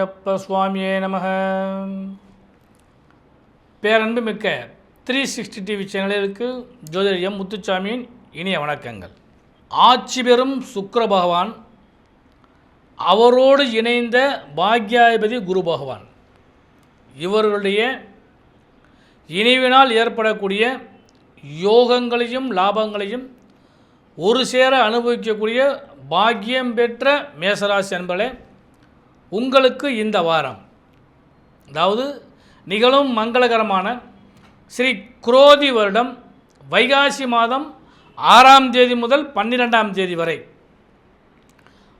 சரணமையப்ப சுவாமியே நமக. பேரன்பு மிக்க த்ரீ சிக்ஸ்டி டிவி சேனலுக்கு ஜோதிடர் எம் முத்துச்சாமியின் இனிய வணக்கங்கள். ஆட்சி பெறும் சுக்கர பகவான் அவரோடு இணைந்த பாக்யாதிபதி குரு பகவான். இவர்களுடைய இணைவினால் ஏற்படக்கூடிய யோகங்களையும் லாபங்களையும் ஒரு சேர அனுபவிக்கக்கூடிய பாக்கியம் பெற்ற மேசராசி என்பதை உங்களுக்கு இந்த வாரம். அதாவது நிகழும் மங்களகரமான ஸ்ரீ குரோதி வருடம் வைகாசி மாதம் ஆறாம் தேதி முதல் பன்னிரெண்டாம் தேதி வரை.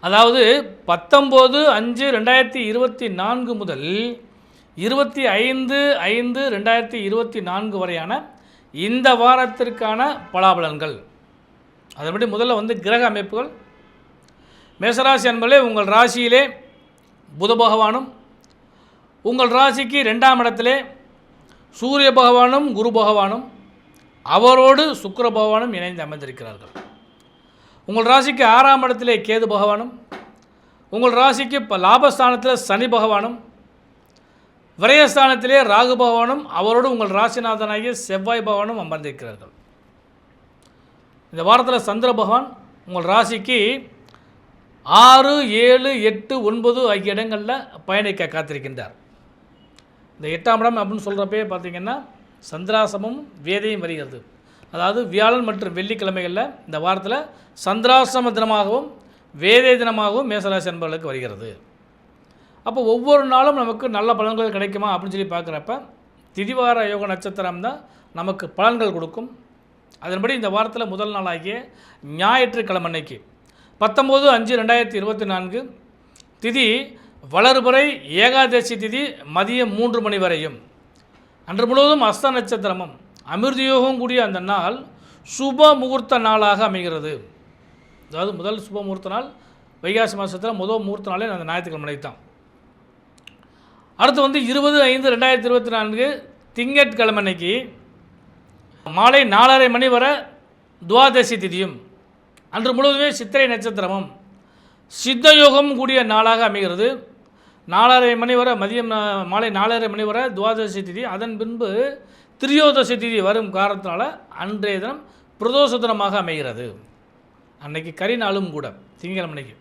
அதாவது பத்தொம்போது அஞ்சு ரெண்டாயிரத்தி இருபத்தி நான்கு முதல் இருபத்தி ஐந்து ஐந்து ரெண்டாயிரத்தி இருபத்தி நான்கு வரையான இந்த வாரத்திற்கான பலாபலன்கள். அதன்படி முதல்ல வந்து கிரக அமைப்புகள். மேசராசி என்பதே உங்கள் ராசியிலே புத பகவானும் உங்கள் ராசிக்கு ரெண்டாம் இடத்திலே சூரிய பகவானும் குரு பகவானும் அவரோடு சுக்கர பகவானும் இணைந்து அமைந்திருக்கிறார்கள் உங்கள் ராசிக்கு ஆறாம் இடத்திலே கேது பகவானும் உங்கள் ராசிக்கு இப்போ லாபஸ்தானத்தில் சனி பகவானும் விரயஸ்தானத்திலே ராகு பகவானும் அவரோடு உங்கள் ராசிநாதனாகிய செவ்வாய் பகவானும் அமர்ந்திருக்கிறார்கள். இந்த வாரத்தில் சந்திர பகவான் உங்கள் ராசிக்கு ஆறு ஏழு எட்டு ஒன்பது ஆகிய இடங்களில் பயணிக்க காத்திருக்கின்றார். இந்த எட்டாம் இடம் அப்படின்னு சொல்கிறப்பே பார்த்தீங்கன்னா சந்திராசமும் வேதையும் வருகிறது. அதாவது வியாழன் மற்றும் வெள்ளிக்கிழமைகளில் இந்த வாரத்தில் சந்திராசிரம தினமாகவும் வேதை தினமாகவும் மேசராசி என்பவர்களுக்கு வருகிறது. அப்போ ஒவ்வொரு நாளும் நமக்கு நல்ல பலன்கள் கிடைக்குமா அப்படின்னு சொல்லி பார்க்குறப்ப திதிவார யோக நட்சத்திரம் தான் நமக்கு பலன்கள் கொடுக்கும். அதன்படி இந்த வாரத்தில் முதல் நாளாகிய ஞாயிற்றுக்கிழமை அன்னைக்கு பத்தொம்போது அஞ்சு ரெண்டாயிரத்தி இருபத்தி நான்கு திதி வளர்புரை ஏகாதசி திதி மதியம் மூன்று மணி வரையும். அன்று முழுவதும் அஸ்த நட்சத்திரமும் அமிர்தியோகம் கூடிய அந்த நாள் சுப முகூர்த்த நாளாக அமைகிறது. அதாவது முதல் சுப முகூர்த்த நாள் வைகாசி மாதத்தில் முதல் முகூர்த்த நாளே அந்த ஞாயிற்றுக்கிழமை தான் அடுத்து வந்து இருபது ஐந்து ரெண்டாயிரத்தி இருபத்தி நான்கு திங்கட்கிழமை அன்னைக்கு மாலை நாலரை மணி வரை துவாதசி திதியும் அன்று முழுவதுமே சித்திரை நட்சத்திரமும் சித்த யோகம் கூடிய நாளாக அமைகிறது. நாலரை மணி வரை மதியம் மாலை நாலரை மணி வரை துவாதசி திதி அதன் பின்பு திரியோதசி திதி வரும் காரணத்தினால அன்றைய தினம் பிரதோஷ தினமாக அமைகிறது. அன்னைக்கு கரி நாளும் கூட திங்கட்கிழமை அன்னைக்கு.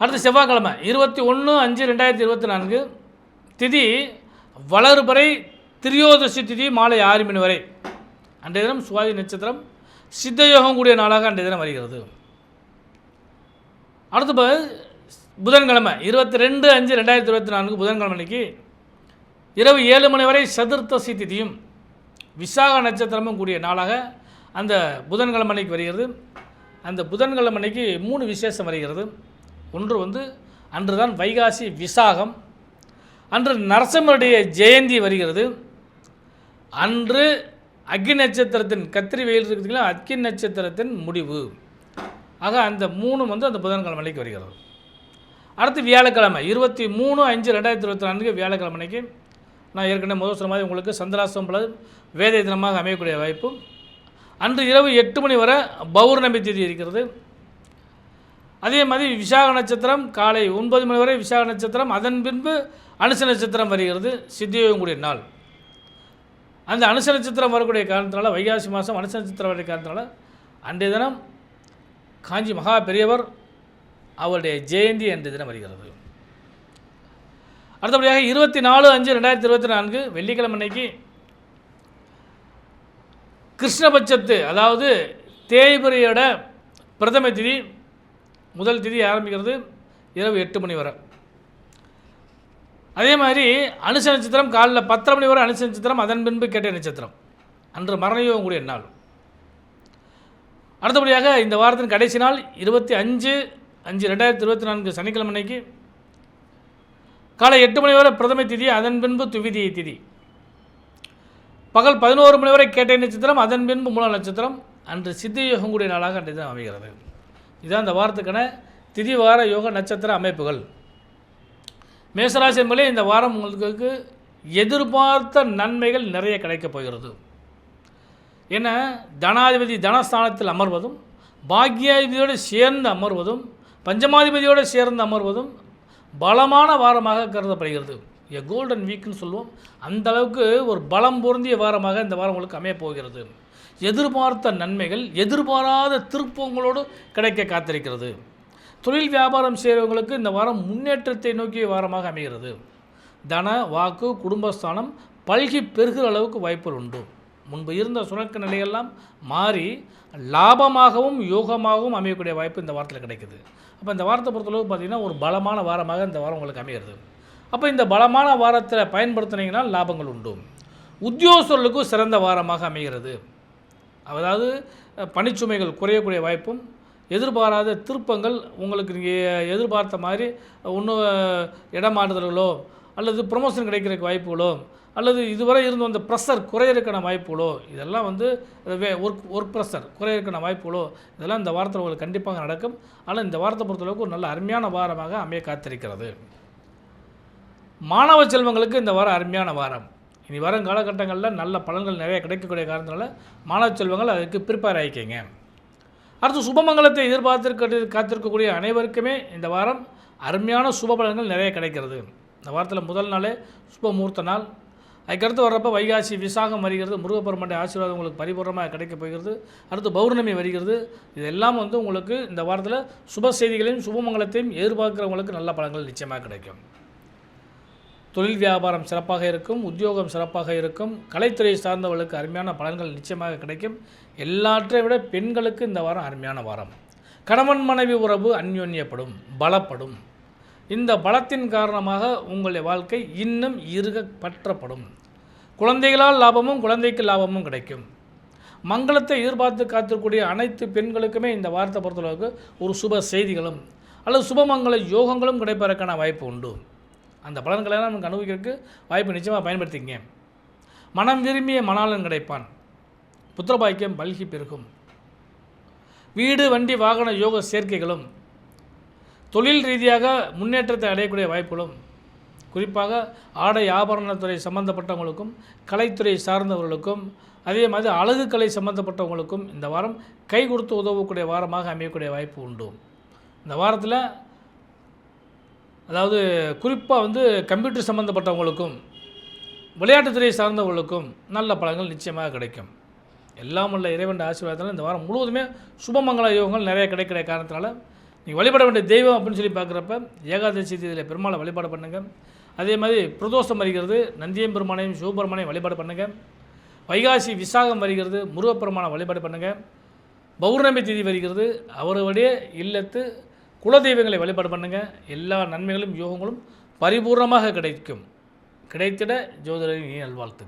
அடுத்து செவ்வாய்க்கிழமை இருபத்தி ஒன்று அஞ்சு ரெண்டாயிரத்தி இருபத்தி நான்கு திதி வளர்பறை திரியோதசி திதி மாலை ஆறு மணி வரை. அன்றைய தினம் சுவாதி நட்சத்திரம் சித்தயோகம் கூடிய நாளாக அன்றைய தினம் வருகிறது. அடுத்து இப்போ புதன்கிழமை இருபத்தி ரெண்டு அஞ்சு ரெண்டாயிரத்தி இருபத்தி நான்கு புதன்கிழமை அன்னைக்கு இரவு ஏழு மணி வரை சதுர்த்தசி திதியும் விசாக நட்சத்திரமும் கூடிய நாளாக அந்த புதன்கிழமை அன்னைக்கு வருகிறது. அந்த புதன்கிழமை அன்னைக்கு மூணு விசேஷம் வருகிறது. ஒன்று வந்து அன்று தான் வைகாசி விசாகம். அன்று நரசிம்மருடைய ஜெயந்தி வருகிறது. அன்று அக்கி நட்சத்திரத்தின் கத்திரி வெயில் இருக்குதுங்களா அக்கி நட்சத்திரத்தின் முடிவு. ஆக அந்த மூணு வந்து அந்த புதன்கிழமை அன்னைக்கு வருகிறது. அடுத்து வியாழக்கிழமை இருபத்தி மூணு அஞ்சு ரெண்டாயிரத்தி இருபத்தி நான்கு வியாழக்கிழமை அன்னைக்கு நான் ஏற்கனவே முதல் சொன்ன மாதிரி உங்களுக்கு சந்திராசம் பல வேதை தினமாக அமையக்கூடிய வாய்ப்பு. அன்று இரவு எட்டு மணி வரை பௌர்ணமி திதி இருக்கிறது. அதே மாதிரி விசாக நட்சத்திரம் காலை ஒன்பது மணி வரை விசாக நட்சத்திரம் அதன் பின்பு அனுச நட்சத்திரம் வருகிறது. சித்தியோகம் கூடிய நாள். அந்த அனுச நட்சத்திரம் வரக்கூடிய காரணத்தினால வைகாசி மாதம் அனுச நட்சத்திரம் வரக்கூடிய காரணத்தினால அன்றைய தினம் காஞ்சி மகா பெரியவர் அவருடைய ஜெயந்தி அன்றைய தினம் வருகிறது. அடுத்தபடியாக இருபத்தி நாலு அஞ்சு ரெண்டாயிரத்தி இருபத்தி நான்கு வெள்ளிக்கிழமை அன்னைக்கு கிருஷ்ணபட்சத்து அதாவது தேய்பிரையோட பிரதம திதி முதல் திதி ஆரம்பிக்கிறது இரவு எட்டு மணி வரை. அதே மாதிரி அனுச நட்சத்திரம் காலைல பத்தரை மணி வரை அனுச நட்சத்திரம் அதன் பின்பு கேட்ட நட்சத்திரம் அன்று மரணயோகம் கூடிய நாள் அடுத்தபடியாக இந்த வாரத்தின் கடைசி நாள் இருபத்தி அஞ்சு அஞ்சு ரெண்டாயிரத்தி இருபத்தி நான்கு சனிக்கிழமை அன்னைக்கு. காலை எட்டு மணி வரை பிரதம திதி அதன் பின்பு துவிதி திதி. பகல் பதினோரு மணி வரை கேட்டை நட்சத்திரம் அதன் பின்பு மூல நட்சத்திரம். அன்று சித்தி யோகம் கூடிய நாளாக அன்றைய தினம் அமைகிறது. இதுதான் இந்த வாரத்துக்கான திதி வார யோக நட்சத்திர அமைப்புகள். மேசராசி என்பதே இந்த வாரம் உங்களுக்கு எதிர்பார்த்த நன்மைகள் நிறைய கிடைக்கப் போகிறது. ஏன்னா தனாதிபதி தனஸ்தானத்தில் அமர்வதும் பாக்யாதிபதியோடு சேர்ந்து அமர்வதும் பஞ்சமாதிபதியோடு சேர்ந்து அமர்வதும் பலமான வாரமாக கருதப்படுகிறது. எ கோல்டன் வீக்னு சொல்லுவோம். அந்த அளவுக்கு ஒரு பலம் பொருந்திய வாரமாக இந்த வாரம் உங்களுக்கு அமையப் போகிறது. எதிர்பார்த்த நன்மைகள் எதிர்பாராத திருப்பங்களோடு கிடைக்க காத்திருக்கிறது. தொழில் வியாபாரம் செய்கிறவங்களுக்கு இந்த வாரம் முன்னேற்றத்தை நோக்கிய வாரமாக அமைகிறது. தன வாக்கு குடும்பஸ்தானம் பல்கி பெருகிற அளவுக்கு வாய்ப்புகள் உண்டு. முன்பு இருந்த சுணக்க நிலையெல்லாம் மாறி லாபமாகவும் யோகமாகவும் அமையக்கூடிய வாய்ப்பு இந்த வாரத்தில் கிடைக்குது. அப்போ இந்த வாரத்தை பொறுத்தளவு பார்த்திங்கன்னா ஒரு பலமான வாரமாக இந்த வாரம் உங்களுக்கு அமைகிறது. அப்போ இந்த பலமான வாரத்தில் பயன்படுத்தினீங்கன்னா லாபங்கள் உண்டு. உத்தியோகஸ்தர்களுக்கும் சிறந்த வாரமாக அமைகிறது. அதாவது பணிச்சுமைகள் குறையக்கூடிய வாய்ப்பும் எதிர்பாராத திருப்பங்கள் உங்களுக்கு நீங்கள் எதிர்பார்த்த மாதிரி ஒன்றும் இடமாறுதல்களோ அல்லது ப்ரொமோஷன் கிடைக்கிறதுக்கு வாய்ப்புகளோ அல்லது இதுவரை இருந்து வந்த ப்ரெஷர் குறையிறதுக்கான வாய்ப்புகளோ இதெல்லாம் வந்து வே ஒர்க் ஒர்க் ப்ரெஷர் குறையிறதுக்கான வாய்ப்புகளோ இதெல்லாம் இந்த வாரத்தில் உங்களுக்கு கண்டிப்பாக நடக்கும். ஆனால் இந்த வாரத்தை பொறுத்தளவுக்கு ஒரு நல்ல அருமையான வாரமாக அமைய காத்திருக்கிறது. மாணவ செல்வங்களுக்கு இந்த வாரம் அருமையான வாரம். இனி வரும் காலகட்டங்களில் நல்ல பலன்கள் நிறைய கிடைக்கக்கூடிய காரணத்தினால மாணவ செல்வங்கள் அதுக்கு ப்ரிப்பேர் ஆகிக்கங்க அடுத்து சுபமங்கலத்தை எதிர்பார்த்திருக்க காத்திருக்கக்கூடிய அனைவருக்குமே இந்த வாரம் அருமையான சுப பலன்கள் நிறைய கிடைக்கிறது. இந்த வாரத்தில் முதல் நாளே சுபமூர்த்த நாள். அதுக்கடுத்து வர்றப்ப வைகாசி விசாகம் வருகிறது. முருகப்பெருமாண்டைய ஆசீர்வாதம் உங்களுக்கு பரிபூர்ணமாக கிடைக்க போகிறது. அடுத்து பௌர்ணமி வருகிறது. இதெல்லாம் வந்து உங்களுக்கு இந்த வாரத்தில் சுப செய்திகளையும் சுபமங்கலத்தையும் எதிர்பார்க்குறவங்களுக்கு நல்ல பலன்கள் நிச்சயமாக கிடைக்கும். தொழில் வியாபாரம் சிறப்பாக இருக்கும் உத்தியோகம் சிறப்பாக இருக்கும் கலைத்துறை சார்ந்தவர்களுக்கு அருமையான பலன்கள் நிச்சயமாக கிடைக்கும். எல்லாற்றை விட பெண்களுக்கு இந்த வாரம் அருமையான வாரம். கணவன் மனைவி உறவு அந்யோன்யப்படும் பலப்படும். இந்த பலத்தின் காரணமாக உங்களுடைய வாழ்க்கை இன்னும் இருக பற்றப்படும் குழந்தைகளால் லாபமும் குழந்தைக்கு லாபமும் கிடைக்கும். மங்களத்தை எதிர்பார்த்து காத்திருக்கக்கூடிய அனைத்து பெண்களுக்குமே இந்த வாரத்தை பொறுத்தளவுக்கு ஒரு சுப செய்திகளும் அல்லது சுபமங்கள யோகங்களும் கிடைப்பதற்கான வாய்ப்பு உண்டு. அந்த பலன்களெல்லாம் நமக்கு அனுபவிக்கிறதுக்கு வாய்ப்பு நிச்சயமாக பயன்படுத்திங்க மனம் விரும்பிய மணாளன் கிடைப்பான். புத்திரபாக்கியம் பல்கி பெருகும். வீடு வண்டி வாகன யோக சேர்க்கைகளும் தொழில் ரீதியாக முன்னேற்றத்தை அடையக்கூடிய வாய்ப்புகளும் குறிப்பாக ஆடை ஆபரணத்துறை சம்பந்தப்பட்டவங்களுக்கும் கலைத்துறை சார்ந்தவர்களுக்கும் அதே மாதிரி அழகு கலை சம்பந்தப்பட்டவங்களுக்கும் இந்த வாரம் கை கொடுத்து உதவக்கூடிய வாரமாக அமையக்கூடிய வாய்ப்பு உண்டு. இந்த வாரத்தில் அதாவது குறிப்பாக வந்து கம்ப்யூட்டர் சம்மந்தப்பட்டவங்களுக்கும் விளையாட்டுத்துறை சார்ந்தவர்களுக்கும் நல்ல பலன்கள் நிச்சயமாக கிடைக்கும். எல்லாம் உள்ள இறைவன் ஆசீர்வாதத்தில் இந்த வாரம் முழுவதுமே சுபமங்கள யோகங்கள் நிறைய கிடைக்கிற காரணத்தினால நீங்கள் வழிபட வேண்டிய தெய்வம் அப்படின்னு சொல்லி பார்க்குறப்ப ஏகாதசி இதில் பெருமாளை வழிபாடு பண்ணுங்கள் அதே மாதிரி பிரதோஷம் வருகிறது நந்தியம் பெருமானையும் சிவபெருமானையும் வழிபாடு பண்ணுங்கள் வைகாசி விசாகம் வருகிறது முருகப்பெருமானை வழிபாடு பண்ணுங்கள் பௌர்ணமி தேதி வருகிறது அவருடைய இல்லத்து குலதெய்வங்களை வழிபாடு பண்ணுங்கள் எல்லா நன்மைகளும் யோகங்களும் பரிபூர்ணமாக கிடைக்கும். கிடைத்திட ஜோதிடரின் நல்வாழ்த்துக்கள்.